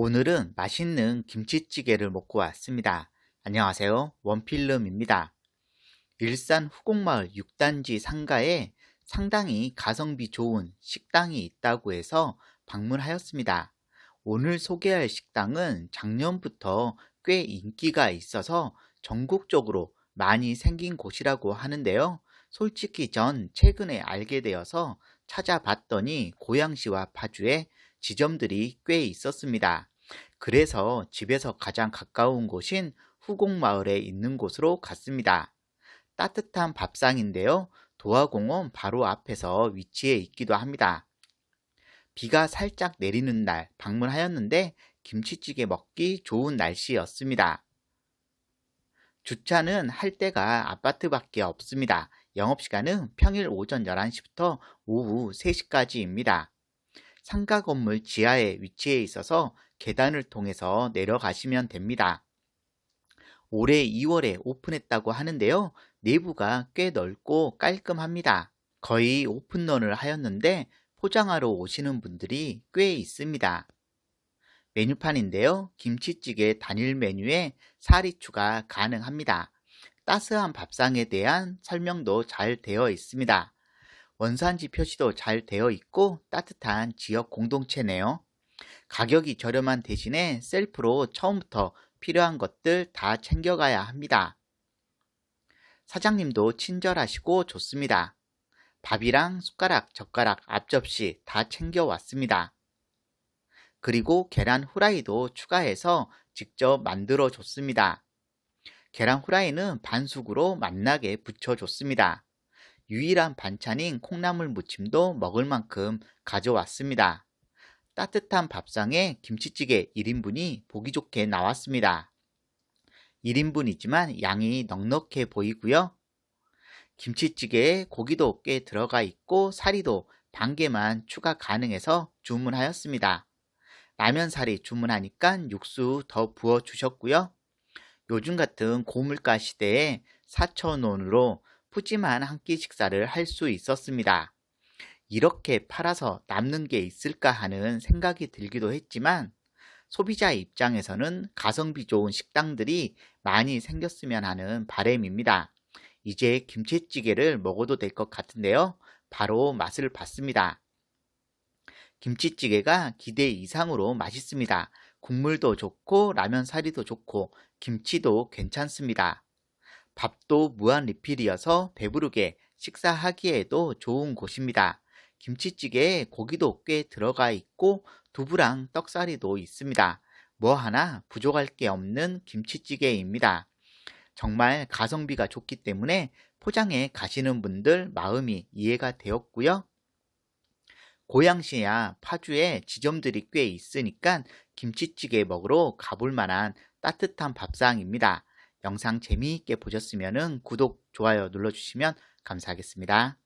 오늘은 맛있는 김치찌개를 먹고 왔습니다. 안녕하세요. 원필름입니다. 일산 후곡마을 6단지 상가에 상당히 가성비 좋은 식당이 있다고 해서 방문하였습니다. 오늘 소개할 식당은 작년부터 꽤 인기가 있어서 전국적으로 많이 생긴 곳이라고 하는데요. 솔직히 전 최근에 알게 되어서 찾아봤더니 고양시와 파주에 지점들이 꽤 있었습니다. 그래서 집에서 가장 가까운 곳인 후곡마을에 있는 곳으로 갔습니다. 따뜻한 밥상인데요. 도화공원 바로 앞에서 위치해 있기도 합니다. 비가 살짝 내리는 날 방문하였는데 김치찌개 먹기 좋은 날씨였습니다. 주차는 할 데가 아파트밖에 없습니다. 영업시간은 평일 오전 11시부터 오후 3시까지입니다. 상가 건물 지하에 위치해 있어서 계단을 통해서 내려가시면 됩니다. 올해 2월에 오픈했다고 하는데요. 내부가 꽤 넓고 깔끔합니다. 거의 오픈런을 하였는데 포장하러 오시는 분들이 꽤 있습니다. 메뉴판인데요. 김치찌개 단일 메뉴에 사리 추가 가능합니다. 따스한 밥상에 대한 설명도 잘 되어 있습니다. 원산지 표시도 잘 되어 있고 따뜻한 지역 공동체네요. 가격이 저렴한 대신에 셀프로 처음부터 필요한 것들 다 챙겨가야 합니다. 사장님도 친절하시고 좋습니다. 밥이랑 숟가락, 젓가락, 앞접시 다 챙겨왔습니다. 그리고 계란 후라이도 추가해서 직접 만들어 줬습니다. 계란 후라이는 반숙으로 맛나게 부쳐줬습니다. 유일한 반찬인 콩나물 무침도 먹을 만큼 가져왔습니다. 따뜻한 밥상에 김치찌개 1인분이 보기 좋게 나왔습니다. 1인분이지만 양이 넉넉해 보이고요. 김치찌개에 고기도 꽤 들어가 있고 사리도 반 개만 추가 가능해서 주문하였습니다. 라면 사리 주문하니까 육수 더 부어 주셨고요. 요즘 같은 고물가 시대에 4,000원으로 푸짐한 한 끼 식사를 할 수 있었습니다. 이렇게 팔아서 남는 게 있을까 하는 생각이 들기도 했지만 소비자 입장에서는 가성비 좋은 식당들이 많이 생겼으면 하는 바램입니다. 이제 김치찌개를 먹어도 될 것 같은데요. 바로 맛을 봤습니다. 김치찌개가 기대 이상으로 맛있습니다. 국물도 좋고 라면 사리도 좋고 김치도 괜찮습니다. 밥도 무한 리필이어서 배부르게 식사하기에도 좋은 곳입니다. 김치찌개에 고기도 꽤 들어가 있고 두부랑 떡사리도 있습니다. 뭐 하나 부족할 게 없는 김치찌개입니다. 정말 가성비가 좋기 때문에 포장해 가시는 분들 마음이 이해가 되었고요. 고양시야 파주에 지점들이 꽤 있으니까 김치찌개 먹으러 가볼 만한 따뜻한 밥상입니다. 영상 재미있게 보셨으면 구독, 좋아요 눌러주시면 감사하겠습니다.